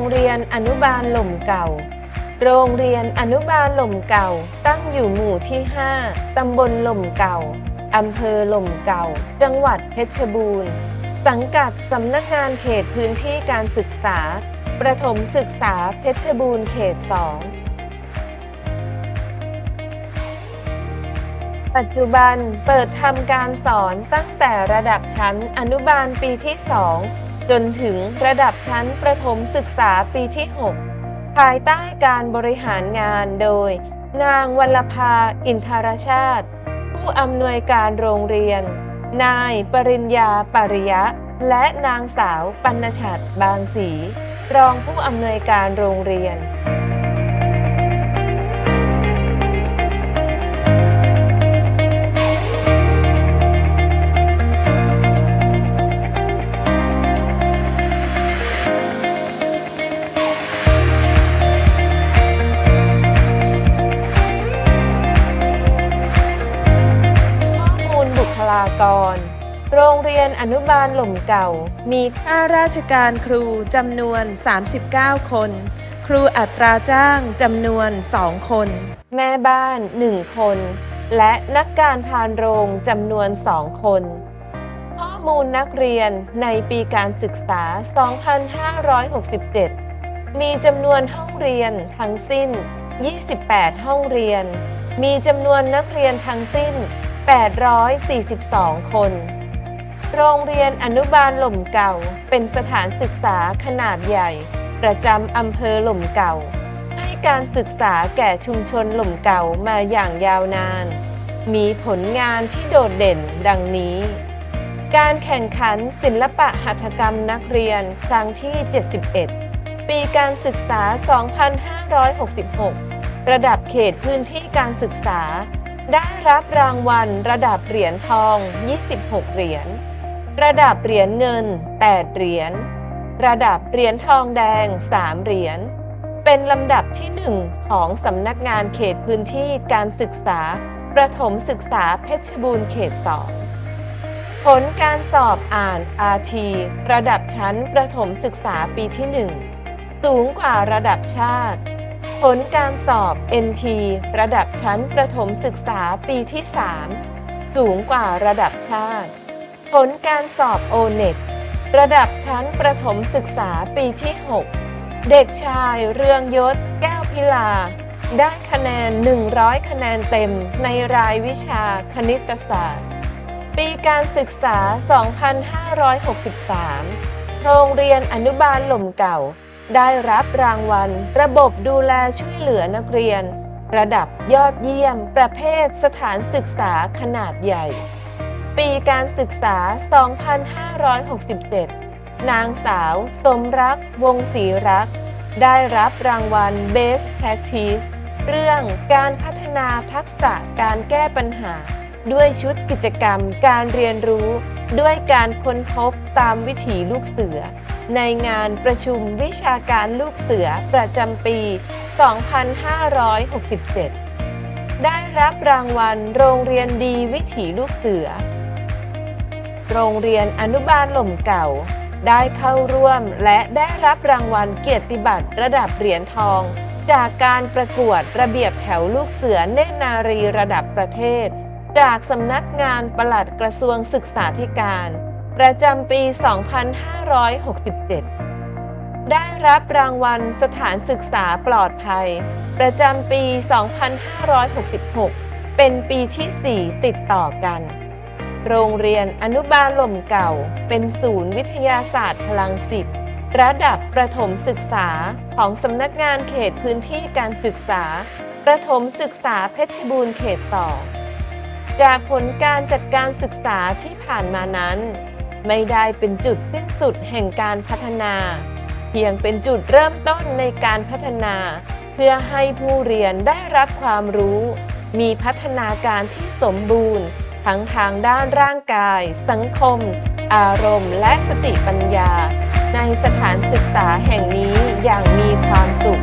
รงเรียนอนุบาลหล่มเก่า โรงเรียนอนุบาลหล่มเก่า ตั้งอยู่หมู่ที่ 5 ตำบลหล่มเก่า อำเภอหล่มเก่า จังหวัดเพชรบูรณ์ สังกัดสำนักงานเขตพื้นที่การศึกษา ประถมศึกษาเพชรบูรณ์เขต 2ปัจจุบันเปิดทำการสอนตั้งแต่ระดับชั้นอนุบาลปีที่ 2 จนถึงระดับชั้นประถมศึกษาปีที่ 6 ภายใต้การบริหารงานโดย นางวัลภาอินทรชาติ ผู้อำนวยการโรงเรียน นายปริญญาปริยะ และนางสาวปัญชัดบางศรีรองผู้อำนวยการโรงเรียน กรโรงเรียนอนุบาลหล่มเก่า มีข้าราชการครูจำนวน 39 คน ครูอัตราจ้างจำนวน 2 คน แม่บ้าน 1 คน และนักการพานโรงจำนวน 2 คน ข้อมูลนักเรียนในปีการศึกษา 2567มีจำนวนห้องเรียนทั้งสิ้น 28 ห้องเรียน มีจำนวนนักเรียนทั้งสิ้น 842 คน โรงเรียนอนุบาลหล่มเก่า เป็นสถานศึกษาขนาดใหญ่ ประจำอำเภอหล่มเก่า ให้การศึกษาแก่ชุมชนหล่มเก่ามาอย่างยาวนาน มีผลงานที่โดดเด่นดังนี้ การแข่งขันศิลปะหัตถกรรมนักเรียนครั้งที่ 71 ปีการศึกษา 2566 ระดับเขตพื้นที่การศึกษา ได้รับรางวัลระดับเหรียญทอง 26 เหรียญ ระดับเหรียญเงิน 8 เหรียญ ระดับเหรียญทองแดง 3 เหรียญ เป็นลำดับที่ 1 ของสำนักงานเขตพื้นที่การศึกษา ประถมศึกษาเพชรบูรณ์เขต2ผลการสอบอ่าน RT ระดับชั้นประถมศึกษาปีที่ 1 สูงกว่าระดับชาติ ผลการสอบ NT ระดับชั้นประถมศึกษาปีที่ 3 สูงกว่าระดับชาติ ผลการสอบ ONET ระดับชั้นประถมศึกษาปีที่ 6 เด็กชายเรืองยศ แก้วพิลา ได้คะแนน 100 คะแนนเต็มในรายวิชาคณิตศาสตร์ ปีการศึกษา 2563 โรงเรียนอนุบาลหล่มเก่า ได้รับรางวัล ระบบดูแลช่วยเหลือนักเรียน ระดับยอดเยี่ยม ประเภทสถานศึกษาขนาดใหญ่ ปีการศึกษา 2567 นางสาว สมรัก วงศรีรัก ได้รับรางวัล Best Practice เรื่องการพัฒนาทักษะการแก้ปัญหา ด้วยชุดกิจกรรมการเรียนรู้ ด้วยการค้นพบตามวิถีลูกเสือในงานประชุมวิชาการลูกเสือประจำปี 2567 ได้รับรางวัลโรงเรียนดีวิถีลูกเสือ โรงเรียนอนุบาลหล่มเก่า ได้เข้าร่วมและได้รับรางวัลเกียรติบัตรระดับเหรียญทอง จากการประกวดระเบียบแถวลูกเสือเนตรนารีระดับประเทศ จากสำนักงานปลัดกระทรวงศึกษาธิการ ประจำปี 2567 ได้รับรางวัลสถานศึกษาปลอดภัย ประจำปี 2566 เป็นปีที่ 4 ติดต่อกัน โรงเรียนอนุบาลลมเก่า เป็นศูนย์วิทยาศาสตร์พลังสิทธิ์ระดับประถมศึกษาของสำนักงานเขตพื้นที่การศึกษา ประถมศึกษาเพชรบูรณ์เขต2จากผลการจัดการศึกษาที่ผ่านมานั้น ไม่ได้เป็นจุดสิ้นสุดแห่งการพัฒนา เพียงเป็นจุดเริ่มต้นในการพัฒนา เพื่อให้ผู้เรียนได้รับความรู้ มีพัฒนาการที่สมบูรณ์ ทั้งทางด้านร่างกาย สังคม อารมณ์และสติปัญญา ในสถานศึกษาแห่งนี้อย่างมีความสุข